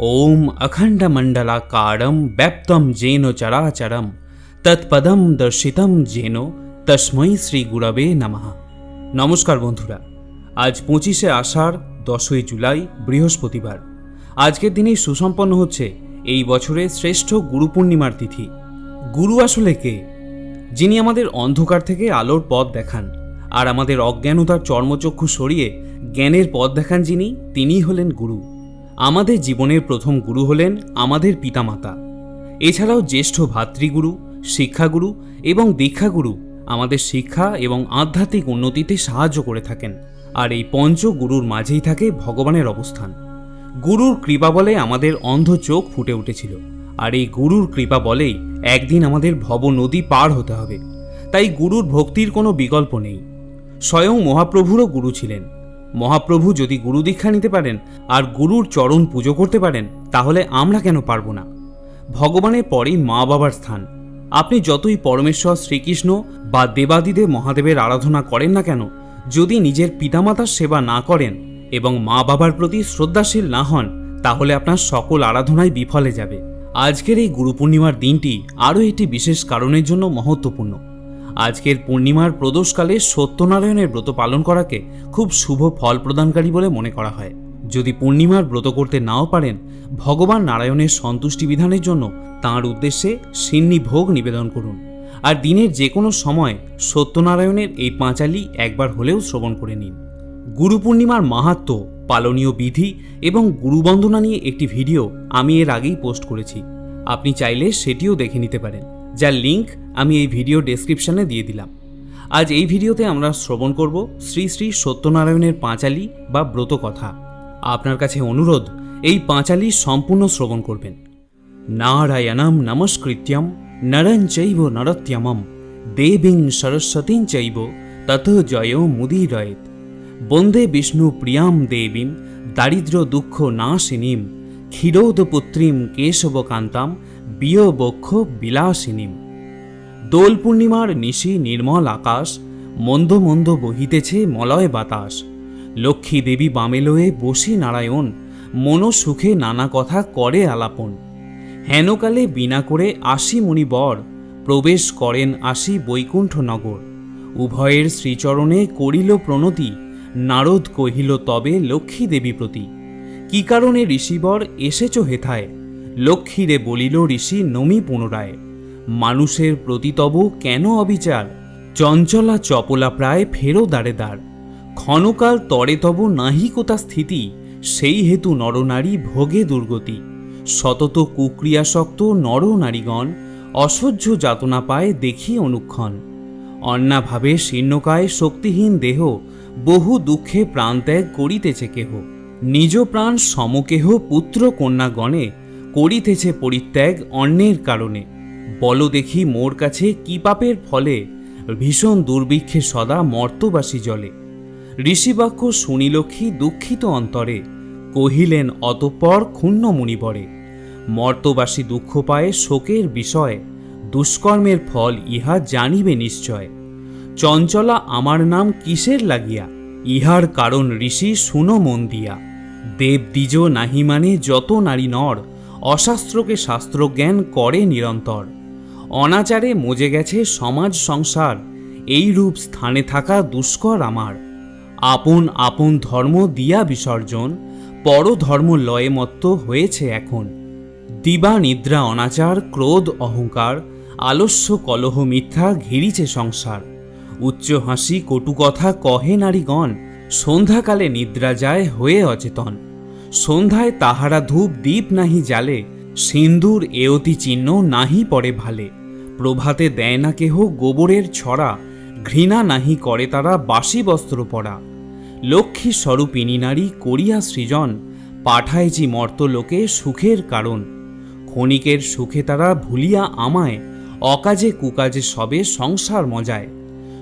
ওম অখণ্ডমণ্ডলাকারম ব্যপ্তম জেন চরাচরম তৎপদম দর্শিতম জেন তস্মৈ শ্রী গুরবে নমঃ নমস্কার বন্ধুরা আজ পঁচিশে আষাঢ় দশই জুলাই বৃহস্পতিবার আজকের দিনেই সুসম্পন্ন হচ্ছে এই বছরের শ্রেষ্ঠ গুরু পূর্ণিমার তিথি। গুরু আসলে কে? যিনি আমাদের অন্ধকার থেকে আলোর পথ দেখান, আর আমাদের অজ্ঞানতার চর্মচক্ষু সরিয়ে জ্ঞানের পথ দেখান যিনি, তিনিই হলেন গুরু। আমাদের জীবনের প্রথম গুরু হলেন আমাদের পিতামাতা। এছাড়াও জ্যেষ্ঠ ভাতৃগুরু, শিক্ষাগুরু এবং দীক্ষাগুরু আমাদের শিক্ষা এবং আধ্যাত্মিক উন্নতিতে সাহায্য করে থাকেন আর এই পঞ্চ গুরুর মাঝেই থাকে ভগবানের অবস্থান। গুরুর কৃপা বলে আমাদের অন্ধ চোখ ফুটে উঠেছিল আর এই গুরুর কৃপা বলেই একদিন আমাদের ভব নদী পার হতে হবে। তাই গুরুর ভক্তির কোনো বিকল্প নেই। স্বয়ং মহাপ্রভুরও গুরু ছিলেন। মহাপ্রভু যদি গুরু দীক্ষা নিতে পারেন আর গুরুর চরণ পুজো করতে পারেন, তাহলে আমরা কেন পারব না? ভগবানের পরেই মা বাবার স্থান। আপনি যতই পরমেশ্বর, শ্রীকৃষ্ণ বা দেবাদিদেব মহাদেবের আরাধনা করেন না কেন, যদি নিজের পিতামাতার সেবা না করেন এবং মা বাবার প্রতি শ্রদ্ধাশীল না হন, তাহলে আপনার সকল আরাধনাই বিফলে যাবে। আজকের এই গুরু পূর্ণিমার দিনটি আরও একটি বিশেষ কারণের জন্য মহত্বপূর্ণ। আজকের পূর্ণিমার প্রদোষকালে সত্যনারায়ণের ব্রত পালন করাকে খুব শুভ ফল প্রদানকারী বলে মনে করা হয়। যদি পূর্ণিমার ব্রত করতে নাও পারেন, ভগবান নারায়ণের সন্তুষ্টি বিধানের জন্য তাঁর উদ্দেশ্যে সিন্নি ভোগ নিবেদন করুন। আর দিনের যে কোনো সময় সত্যনারায়ণের এই পাঁচালি একবার হলেও শ্রবণ করে নিন। গুরু পূর্ণিমার মাহাত্ম, পালনীয় বিধি এবং গুরুবন্দনা নিয়ে একটি ভিডিও আমি এর আগেই পোস্ট করেছি। আপনি চাইলে সেটিও দেখে নিতে পারেন। যার লিংক আমি এই ভিডিও ডেসক্রিপশনে দিয়ে দিলাম। আজ এই ভিডিওতে আমরা শ্রবণ করব শ্রী শ্রী সত্যনারায়ণের পাঁচালি বা ব্রত কথা আপনার কাছে অনুরোধ, এই পাঁচালি সম্পূর্ণ শ্রবণ করবেন। নারায়ণম নমস্কৃত্যম, নরং চৈব নরত্যমম, দেবীং সরস্বতীং চৈব তত জয় মুদিরয়েত। বন্দে বিষ্ণু প্রিয়াম দেবীম, দারিদ্র দুঃখ নাশিনীম, ক্ষীরোদপুত্রীম কেশবকান্তাম, বিয়বক্ষ বিলাসিনীম। দোল পূর্ণিমার নিশি নির্মল আকাশ, মন্দ মন্দ বহিতেছে মলয় বাতাস। লক্ষ্মী দেবী বামেলয়ে বসি নারায়ণ, মন সুখে নানা কথা করে আলাপন। হেনকালে বিনা করে আসি মুনিবর প্রবেশ করেন আসি বৈকুণ্ঠ নগর উভয়ের শ্রীচরণে করিল প্রণতি, নারদ কহিল, তবে লক্ষ্মী দেবী প্রতি, কি কারণে ঋষিবর এসেছ হেথায়? লক্ষ্মীরে বলিল, ঋষি নমি পুনরায়। মানুষের প্রতি তব কেন অবিচার? চঞ্চলা চপলা প্রায় ফেরো দাঁড়ে দাঁড় ক্ষণকাল তরে তব নাহি কোথা স্থিতি? সেই হেতু নরনারী ভোগে দুর্গতি। সতত কুক্রিয়াসক্ত নর নারীগণ, অসহ্য যাতনা পায় দেখি অনুক্ষণ। অন্নাভাবে শীর্ণকায় শক্তিহীন দেহ, বহু দুঃখে প্রাণত্যাগ করিতেছে কেহ। নিজ প্রাণ সমকেহ পুত্র কন্যাগণে করিতেছে পরিত্যাগ অন্যের কারণে। বল দেখি মোর কাছে কি পাপের ফলে ভীষণ দুর্ভিক্ষে সদা মর্তবাসী জলে। ঋষিবাক্য শুনিলক্ষী দুঃখিত অন্তরে, কহিলেন অতঃপর ক্ষুণ্ণ মুনিবরে মর্তবাসী দুঃখ পায় শোকের বিষয়, দুষ্কর্মের ফল ইহা জানিবে নিশ্চয়। চঞ্চলা আমার নাম কিসের লাগিয়া, ইহার কারণ ঋষি শুনো মন দিয়া, দেব নাহি মানে যত নারী নর অশাস্ত্রকে শাস্ত্রজ্ঞান করে নিরন্তর। অনাচারে মজে গেছে সমাজ সংসার। এই রূপ স্থানে থাকা দুষ্কর আমার। আপন আপন ধর্ম দিয়া বিসর্জন পরধর্ম লয়ে মত্ত হয়েছে এখন। দিবা নিদ্রা অনাচার, ক্রোধ অহংকার, আলস্য কলহ মিথ্যা ঘিরিছে সংসার। উচ্চ হাসি কটু কথা কহে নারীগণ, সন্ধ্যাকালে নিদ্রা যায় হয়ে অচেতন। সন্ধ্যায় তাহারা ধূপ দীপ নাহি জালে, সিন্দুর এয়তি চিহ্ন নাহি পড়ে ভালে। প্রভাতে দেয় না কেহ গোবরের ছড়া, ঘৃণা নাহি করে তারা বাসি বস্ত্র পরা। লক্ষ্মী স্বরূপিনী নারী করিয়া সৃজন পাঠায়জি মর্তলোকে সুখের কারণ। ক্ষণিকের সুখে তারা ভুলিয়া আমায়, অকাজে কুকাজে সবে সংসার মজায়।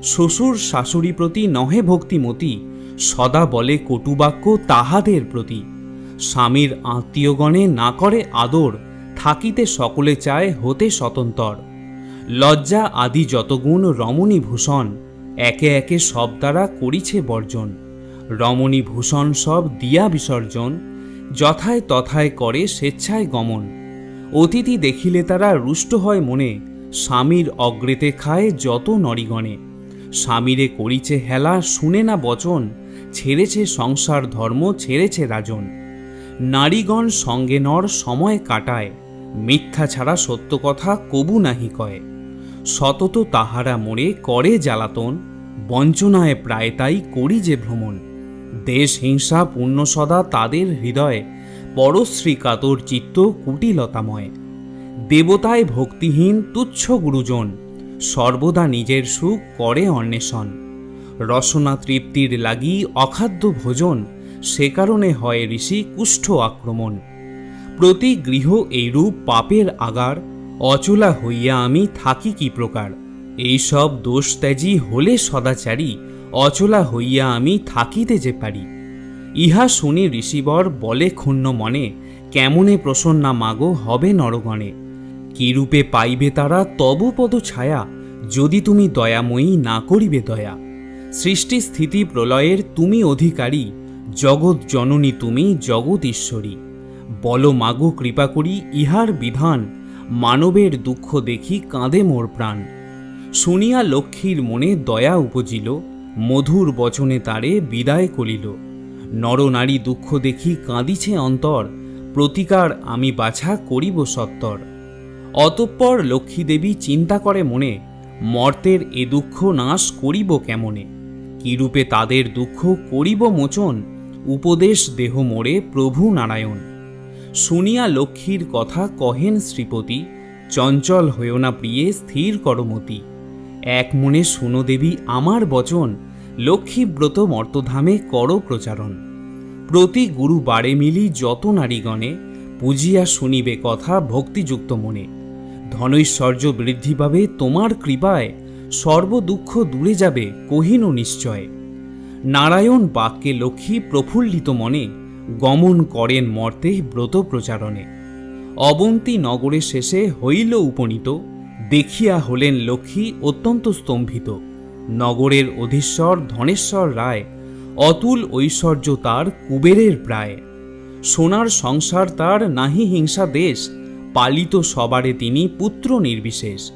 শ্বশুর শাশুড়ি প্রতি নহে ভক্তিমতি, সদা বলে কটুবাক্য তাহাদের প্রতি। স্বামীর আত্মীয়গণে না করে আদর, থাকিতে সকলে চায় হতে স্বতন্তর। লজ্জা আদি যতগুণ রমণী ভূষণ একে একে সব দ্বারা করিছে বর্জন। রমণী ভূষণ সব দিয়া বিসর্জন, যথায় তথায় করে স্বেচ্ছায় গমন। অতিথি দেখিলে তারা রুষ্ট হয় মনে, স্বামীর অগ্রেতে খায় যত নরিগণে। স্বামীরে করিছে হেলা শুনে না বচন, ছেড়েছে সংসার ধর্ম, ছেড়েছে রাজন। নারীগণ সঙ্গে নর সময় কাটায়, মিথ্যা ছাড়া সত্য কথা কবু নাহি কয়। সতত তাহারা মোড়ে করে জ্বালাতন, বঞ্চনায় প্রায় তাই করি যে ভ্রমণ। দেশ হিংসা পূর্ণ সদা তাদের হৃদয়ে, পরশ্রী কাতর চিত্ত কুটিলতাময়। দেবতায় ভক্তিহীন তুচ্ছ গুরুজন, সর্বদা নিজের সুখ করে অন্বেষণ। রসনা তৃপ্তির লাগি অখাদ্য ভোজন সে কারণে হয় ঋষি কুষ্ঠ আক্রমণ। প্রতি গৃহ এইরূপ পাপের আগার, অচলা হইয়া আমি থাকি কি প্রকার? এইসব দোষ ত্যাজি হলে সদাচারী, অচলা হইয়া আমি থাকিতে যে পারি। ইহা শুনি ঋষিবর বলে ক্ষুণ্ণ মনে, কেমনে প্রসন্না মাগো, হবে নরগণে? কিরূপে পাইবে তারা তব পদ ছায়া, যদি তুমি দয়াময়ী না করিবে দয়া? সৃষ্টি স্থিতি প্রলয়ের তুমি অধিকারী জগৎ জননী তুমি জগৎ ঈশ্বরী। বল মাগো কৃপা করি ইহার বিধান, মানবের দুঃখ দেখি কাঁদে মোর প্রাণ। শুনিয়া লক্ষ্মীর মনে দয়া উপজিল, মধুর বচনে তারে বিদায় করিল। নরনারী দুঃখ দেখি কাঁদিছে অন্তর, প্রতিকার আমি বাছা করিব সত্তর। অতঃপর লক্ষ্মীদেবী চিন্তা করে মনে, মর্তের এ দুঃখ নাশ করিব কেমনে? কিরূপে তাদের দুঃখ করিব মোচন? উপদেশ দেহ মোড়ে প্রভু নারায়ণ। শুনিয়া লক্ষ্মীর কথা কহেন শ্রীপতি, চঞ্চল হয়েও না প্রিয়ে, স্থির করমতি এক মনে শুনো দেবী, আমার বচন লক্ষ্মীব্রত মর্তধামে কর প্রচারণ। প্রতি গুরু বারে মিলি যত নারীগণে পুজিয়া শুনিবে কথা ভক্তিযুক্ত মনে। ধনৈশ্বর্য বৃদ্ধি পাবে তোমার কৃপায়, সর্বদুঃখ দূরে যাবে কহিনু নিশ্চয়। নারায়ণ বাক্যে লক্ষ্মী প্রফুল্লিত মনে গমন করেন মর্তে ব্রত প্রচারণে। অবন্তী নগরে শেষে হইল উপনীত, দেখিয়া হলেন লক্ষ্মী অত্যন্ত স্তম্ভিত। নগরের অধীশ্বর ধনেশ্বর রায় অতুল ঐশ্বর্য তার কুবেরের প্রায়। সোনার সংসার তার নাহি হিংসা দেশ, পালিত সবারে তিনি পুত্র নির্বিশেষ।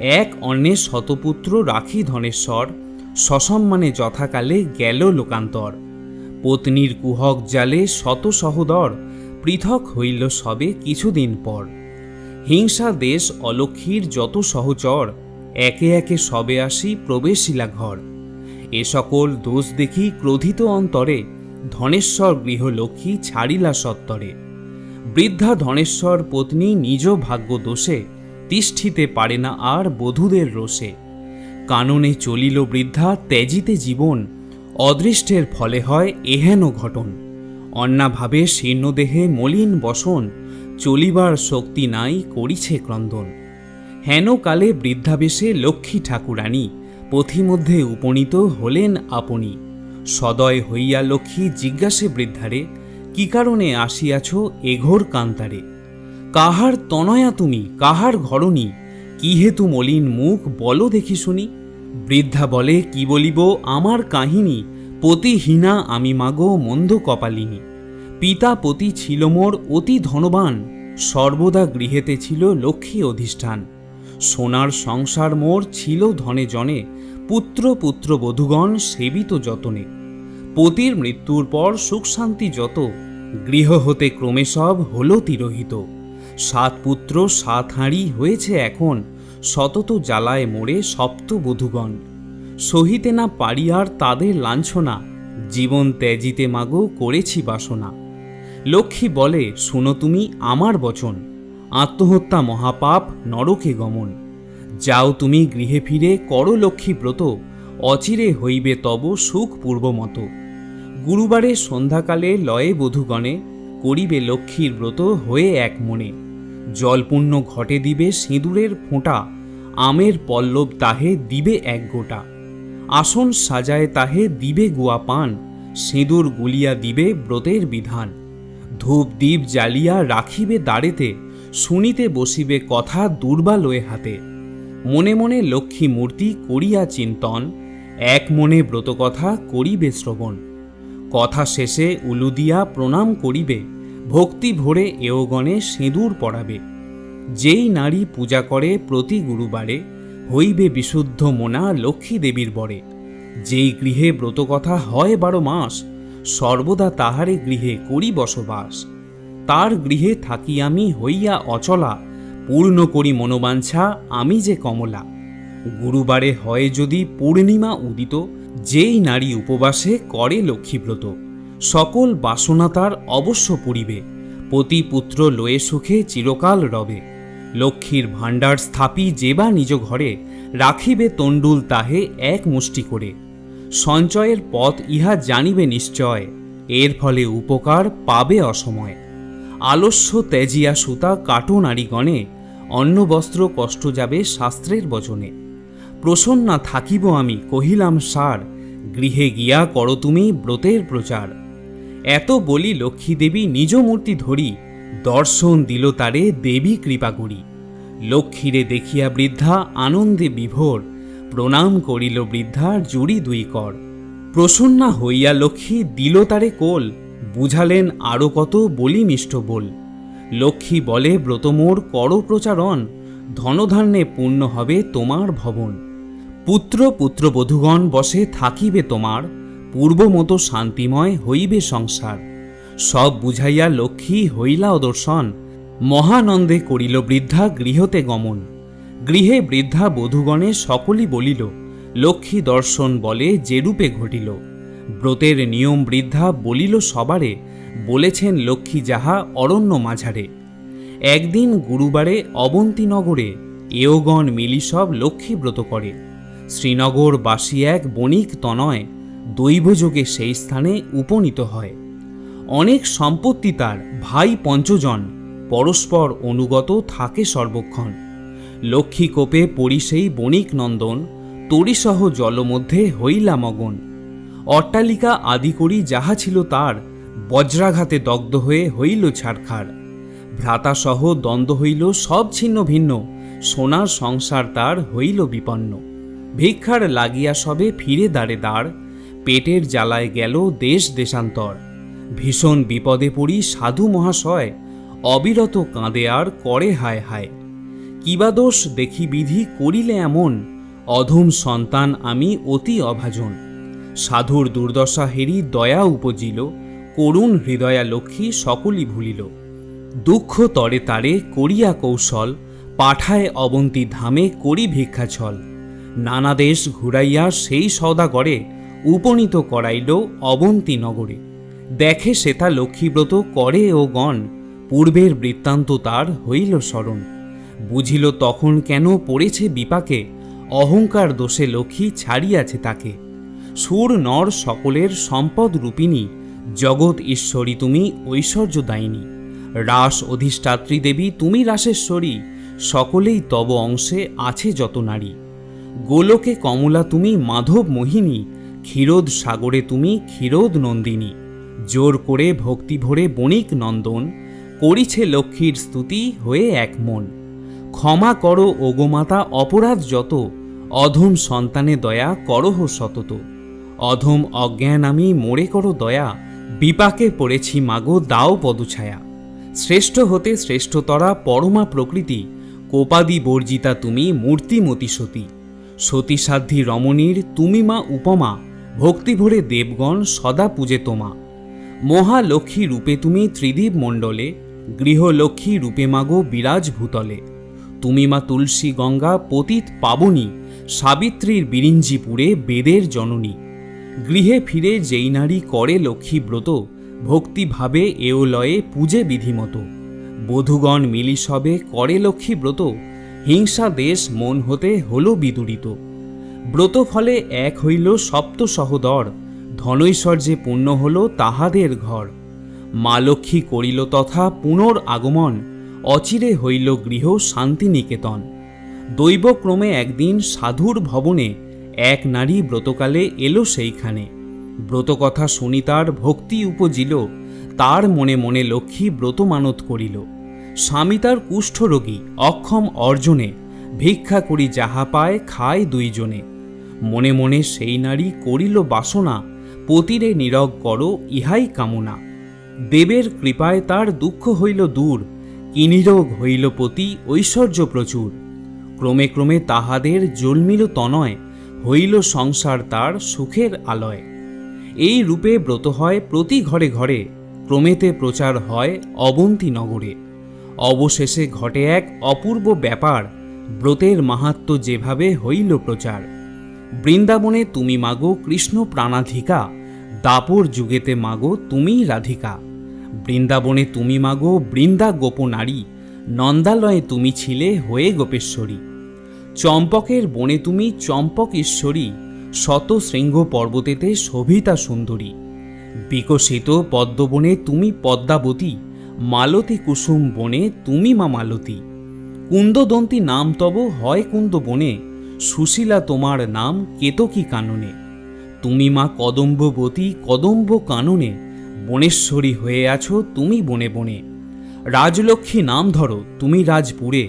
এক অন্যের শতপুত্র রাখি ধনেশ্বর সসম্মানে যথাকালে গেল লোকান্তর। পত্নীর কুহক জালে শত সহদর, পৃথক হইল সবে কিছুদিন পর। হিংসা দেশ অলক্ষীর যত সহচর, একে একে সবে আসি প্রবেশিলা ঘর। এ সকল দোষ দেখি ক্রোধিত অন্তরে, ধনেশ্বর গৃহলক্ষ্মী ছাড়িলা সত্তরে। বৃদ্ধা ধনেশ্বর পত্নী নিজ ভাগ্য দোষে, তিষ্ঠিতে পারে না আর বধূদের রোষে। কাননে চলিল বৃদ্ধা ত্যাজিতে জীবন, অদৃষ্টের ফলে হয় এহেন ঘটন। অন্যাভাবে শীর্ণদেহে মলিন বসন, চলিবার শক্তি নাই করিছে ক্রন্দন। হেন কালে বৃদ্ধাবেশে লক্ষ্মী ঠাকুরানী, পথিমধ্যে উপনীত হলেন আপনি। সদয় হইয়া লক্ষ্মী জিজ্ঞাসে বৃদ্ধারে, কি কারণে আসিয়াছ এঘোর কান্তারে? কাহার তনয়া তুমি? কাহার ঘরণী? কি হেতু মলিন মুখ বলো দেখি শুনি। বৃদ্ধা বলে, কি বলিব আমার কাহিনী? পতিহীনা আমি মাগো মন্দ কপালিনী। পিতা পতি ছিল মোর অতি ধনবান, সর্বদা গৃহেতে ছিল লক্ষ্মী অধিষ্ঠান। সোনার সংসার মোর ছিল ধনে জনে, পুত্র পুত্র বধূগণ সেবিত যতনে। পতির মৃত্যুর পর সুখ শান্তি যত, গৃহ হতে ক্রমে সব হল তিরোহিত সাত পুত্র, সাত হাঁড়ি হয়েছে এখন শতত জ্বালায় মোড়ে সপ্ত বধূগণ। সহিতে না পারি আর তাদের লাঞ্ছনা, জীবন ত্যাজিতে মাগো করেছি বাসনা। লক্ষ্মী বলে, শুনো তুমি আমার বচন, আত্মহত্যা মহাপাপ নরকে গমন। যাও তুমি গৃহে ফিরে, করো লক্ষ্মী ব্রত, অচিরে হইবে তব সুখ পূর্বমত গুরুবারে সন্ধ্যাকালে লয়ে বধূগণে, করিবে লক্ষ্মীর ব্রত হয়ে এক মনে। জলপূর্ণ ঘটে দিবে সিঁদুরের ফোঁটা আমের পল্লব তাহে দিবে এক গোটা। আসন সাজায় তাহে দিবে গুয়া পান, সিঁদুর গুলিয়া দিবে ব্রতের বিধান। ধূপ দ্বীপ জ্বালিয়া রাখিবে দাঁড়েতে, শুনিতে বসিবে কথা দুর্বালয়ে হাতে। মনে মনে লক্ষ্মী মূর্তি করিয়া চিন্তন, এক মনে ব্রতকথা করিবে শ্রবণ। কথা শেষে উলুদিয়া প্রণাম করিবে, ভক্তি ভরে এওগণে সিঁদুর পরাবে যেই নারী পূজা করে প্রতি গুরুবারে, হইবে বিশুদ্ধ মোনা লক্ষ্মী দেবীর বরে। যেই গৃহে ব্রতকথা হয় বারো মাস, সর্বদা তাহারে গৃহে করি বসবাস। তার গৃহে থাকি আমি হইয়া অচলা, পূর্ণ করি মনোবাঞ্ছা আমি যে কমলা। গুরুবারে হয় যদি পূর্ণিমা উদিত, যেই নারী উপবাসে করে লক্ষ্মীব্রত সকল বাসনা তার অবশ্য পুরিবে পতি পুত্র লয়ে সুখে চিরকাল রবে। লক্ষ্মীর ভাণ্ডার স্থাপি যে বা নিজ ঘরে রাখিবে তণ্ডুল তাহে এক মুষ্টি করে। সঞ্চয়ের পথ ইহা জানিবে নিশ্চয়, এর ফলে উপকার পাবে অসময়। আলস্য তেজিয়া সুতা কাটো নারীগণে অন্ন বস্ত্র কষ্ট যাবে শাস্ত্রের বচনে। প্রসন্না থাকিব আমি, কহিলাম সার, গৃহে গিয়া করো তুমি ব্রতের প্রচার। এত বলি লক্ষ্মীদেবী নিজ মূর্তি ধরি দর্শন দিল তারে দেবী কৃপা করি লক্ষ্মীরে দেখিয়া বৃদ্ধা আনন্দে বিভোর, প্রণাম করিল বৃদ্ধার জুড়ি দুই কর। প্রসন্না হইয়া লক্ষ্মী দিল তারে কোল, বুঝালেন আরও কত বলি মিষ্ট বল। লক্ষ্মী বলে ব্রতমোর কর প্রচারণ, ধনধান্যে পূর্ণ হবে তোমার ভবন। পুত্র পুত্র পুত্রবধূগণ বসে থাকিবে তোমার, পূর্বমতো শান্তিময় হইবে সংসার। সব বুঝাইয়া লক্ষ্মী হইলা অদর্শন। মহানন্দে করিল বৃদ্ধা গৃহতে গমন। গৃহে বৃদ্ধা বধূগণে সকলই বলিল, লক্ষ্মী দর্শন বলে যেরূপে ঘটিল। ব্রতের নিয়ম বৃদ্ধা বলিল সবারে, বলেছেন লক্ষ্মী যাহা অরণ্য মাঝারে। একদিন গুরুবারে অবন্তীনগরে এওগণ মিলি সব লক্ষ্মী ব্রত করে। শ্রীনগর বাসী এক বণিক তনয় দৈবযোগে সেই স্থানে উপনীত হয়। অনেক সম্পত্তি তার ভাই পঞ্চজন পরস্পর অনুগত থাকে সর্বক্ষণ। লক্ষ্মী কোপে পড়ি সেই বণিক নন্দন, তরিসহ জলমধ্যে হইলা মগন। অট্টালিকা আদি করি যাহা ছিল তার, বজ্রাঘাতে দগ্ধ হয়ে হইল ছাড়খাড় ভ্রাতাসহ দ্বন্দ্ব হইল সব ছিন্ন ভিন্ন, সোনার সংসার তার হইল বিপন্ন। ভিক্ষার লাগিয়া সবে ফিরে দাঁড়ে দাঁড় পেটের জ্বালায় গেল দেশ দেশান্তর। ভীষণ বিপদে পড়ি সাধু মহাশয়, অবিরত কাঁদে আর করে হায় হায়। কিবা দোষ দেখি বিধি করিলে এমন, অধম সন্তান আমি অতি অভাজন। সাধুর দুর্দশা হেরি দয়া উপজিল, করুণ হৃদয়া লক্ষ্মী সকলই ভুলিল। দুঃখ তরে তারে করিয়া কৌশল, পাঠায় অবন্তী ধামে করি ভিক্ষাছল নানা দেশ ঘুরাইয়া সেই সওদাগরে উপনীত করাইল অবন্তী নগরে। দেখে সেতা লক্ষ্মীব্রত করে ও গণ। পূর্বের বৃত্তান্ত তার হইল স্মরণ। বুঝিল তখন কেন পড়েছে বিপাকে, অহংকার দোষে লক্ষ্মী ছাড়িয়াছে তাকে। সুর নর সকলের সম্পদ রূপিণী, জগৎ ঈশ্বরী তুমি ঐশ্বর্য দায়িনী রাস অধিষ্ঠাত্রী দেবী তুমি রাসেশ্বরী, সকলেই তব অংশে আছে যত নারী। গোলকে কমলা তুমি মাধব মোহিনী, ক্ষীরোদ সাগরে তুমি ক্ষীরোদ নন্দিনী। জোর করে ভক্তি ভরে বণিক নন্দন, করিছে লক্ষ্মীর স্তুতি হয়ে এক মন। ক্ষমা করো ওগোমাতা অপরাধ যত, অধম সন্তানে দয়া করহ সতত। অধম অজ্ঞান আমি মোড়ে করো দয়া, বিপাকে পড়েছি মাগো দাও পদছায়া। শ্রেষ্ঠ হতে শ্রেষ্ঠতরা পরমা প্রকৃতি, কোপাদি বর্জিতা তুমি মূর্তিমতি সতী। সতীসাধ্যী রমণীর তুমি মা উপমা, ভক্তি ভরে দেবগণ সদা পূজে তোমা। মহালক্ষ্মী রূপে তুমি ত্রিদীপ মণ্ডলে, গৃহলক্ষ্মী রূপে মাগো বিরাজ ভূতলে তুমি মা তুলসী গঙ্গা পতিত পাবনী, সাবিত্রীর বিরিঞ্জিপুরে বেদের জননী। গৃহে ফিরে যেই নারী করে লক্ষ্মী ব্রত, ভক্তিভাবে এও লয়ে পূজে বিধিমতো। বধূগণ মিলি সবে করে লক্ষ্মী ব্রত, হিংসা দেশ মন হতে হল বিদুরিত। ব্রত ফলে এক হইল সপ্ত সহদর ধনৈশ্বর্যে পূর্ণ হল তাহাদের ঘর। মা লক্ষ্মী করিল তথা পুনর আগমন, অচিরে হইল গৃহ শান্তিনিকেতন। দৈবক্রমে একদিন সাধুর ভবনে এক নারী ব্রতকালে এলো সেইখানে। ব্রতকথা শুনি তার ভক্তি উপজিল, তার মনে মনে লক্ষ্মী ব্রত মানত করিল। স্বামী তার কুষ্ঠরোগী অক্ষম অর্জনে ভিক্ষা করি যাহা পায় খায় দুইজনে। মনে মনে সেই নারী করিল বাসনা পতিরে নীরব করো, ইহাই কামনা। দেবের কৃপায় তার দুঃখ হইল দূর কিনিরোগ হইল পতি, ঐশ্বর্য প্রচুর। ক্রমে ক্রমে তাহাদের জন্মিল তনয়, হইল সংসার তার সুখের আলয়। এই রূপে ব্রত হয় প্রতি ঘরে ঘরে, ক্রমেতে প্রচার হয় অবন্তী নগরে। অবশেষে ঘটে এক অপূর্ব ব্যাপার, ব্রতের মাহাত্ম্য যেভাবে হইল প্রচার। বৃন্দাবনে তুমি মাগো কৃষ্ণ প্রাণাধিকা দাপর যুগেতে মাগো তুমি রাধিকা। বৃন্দাবনে তুমি মাগো বৃন্দা গোপনারী নন্দালয়ে তুমি ছিলে হয়ে গোপেশ্বরী। চম্পকের বনে তুমি চম্পক ঈশ্বরী, শত শৃঙ্গ পর্বতেতে শোভিতা সুন্দরী। বিকশিত পদ্মবনে তুমি পদ্মাবতী, মালতী কুসুম বনে তুমি মা মালতী। কুন্দদন্তী নাম তব হয় কুন্দ বনে সুশীলা তোমার নাম কেতকী কাননে। তুমি মা কদম্ববতী কদম্ব কাননে, বনেশ্বরী হয়ে আছো তুমি বনে বনে। রাজলক্ষ্মী নাম ধরো তুমি রাজপুরে,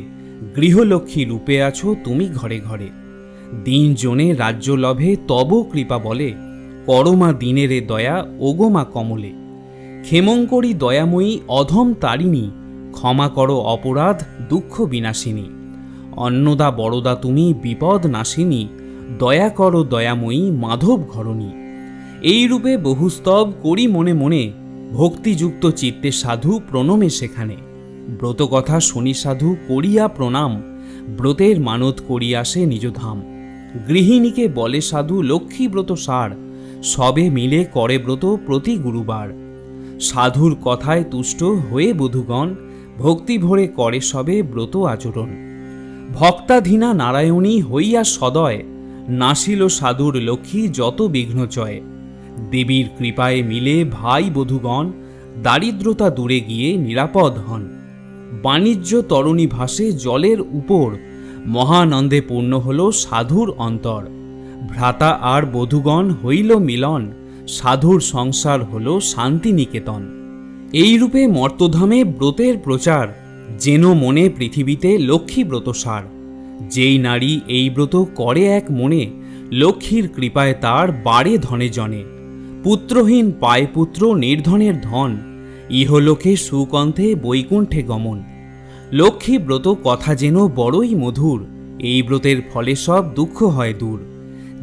গৃহলক্ষ্মী রূপে আছো তুমি ঘরে ঘরে। দিন জনে রাজ্য লভে তব কৃপা বলে, করমা দিনেরে দয়া ওগোমা কমলে। ক্ষেমঙ্করী দয়াময়ী অধম তারিণী, ক্ষমা করো অপরাধ দুঃখ বিনাশিনী। অন্নদা বড়দা তুমি বিপদ নাশিনী দয়া করো দয়াময়ী মাধব ঘরণী। এই রূপে বহুস্তব করি মনে মনে, ভক্তিযুক্ত চিত্তে সাধু প্রণমে সেখানে। ব্রতকথা শনি সাধু করিয়া প্রণাম, ব্রতের মানত করিয়া আসে নিজধাম। গৃহিণীকে বলে সাধু লক্ষ্মী ব্রত সার, সবে মিলে করে ব্রত প্রতি গুরুবার। সাধুর কথায় তুষ্ট হয়ে বধূগণ, ভক্তি ভরে করে সবে ব্রত আচরণ। ভক্তাধীনা নারায়ণী হইয়া সদয় নাসিল সাধুর লক্ষ্মী যত বিঘ্ন বিঘ্নচয় দেবীর কৃপায় মিলে ভাই বধূগণ দারিদ্রতা দূরে গিয়ে নিরাপদ হন। বাণিজ্য তরণী ভাসে জলের উপর। মহানন্দে পূর্ণ হল সাধুর অন্তর। ভ্রাতা আর বধূগণ হইল মিলন। সাধুর সংসার হল শান্তিনিকেতন। এই রূপে মর্তধামে ব্রতের প্রচার। যেন মনে পৃথিবীতে লক্ষ্মী ব্রত সার যেই নারী এই ব্রত করে এক মনে, লক্ষ্মীর কৃপায় তার বাড়ে ধনে জনে। পুত্রহীন পায় পুত্র নির্ধনের ধন, ইহলোকে সুকণ্ঠে বৈকুণ্ঠে গমন। লক্ষ্মী ব্রত কথা যেন বড়ই মধুর, এই ব্রতের ফলে সব দুঃখ হয় দূর।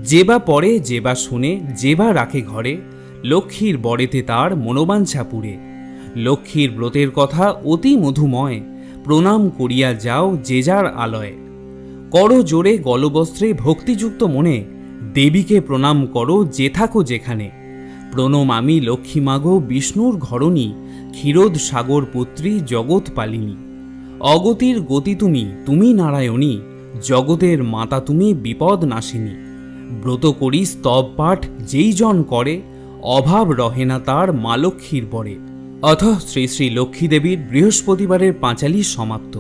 যে বা পড়ে, যে বা শুনে, যে বা রাখে ঘরে, লক্ষ্মীর বরেতে তার মনোবাঞ্ছা পুরে লক্ষ্মীর ব্রতের কথা অতি মধুময়, প্রণাম করিয়া যাও যে যার আলয়। করো জোরে গলবস্ত্রে ভক্তিযুক্ত মনে, দেবীকে প্রণাম করো যে থাকো যেখানে। প্রণম আমি লক্ষ্মী মাগো বিষ্ণুর ঘরণী, ক্ষীরোদ সাগর পুত্রী জগৎ পালিনী। অগতির গতি তুমি তুমি নারায়ণী, জগতের মাতা তুমি বিপদ নাশিনী। ব্রত করি স্তব পাঠ যেই জন করে, অভাব রহে না তার মা লক্ষ্মীর বরে অথ শ্রী শ্রী লক্ষ্মীদেবীর বৃহস্পতিবারের পাঁচালি সমাপ্ত।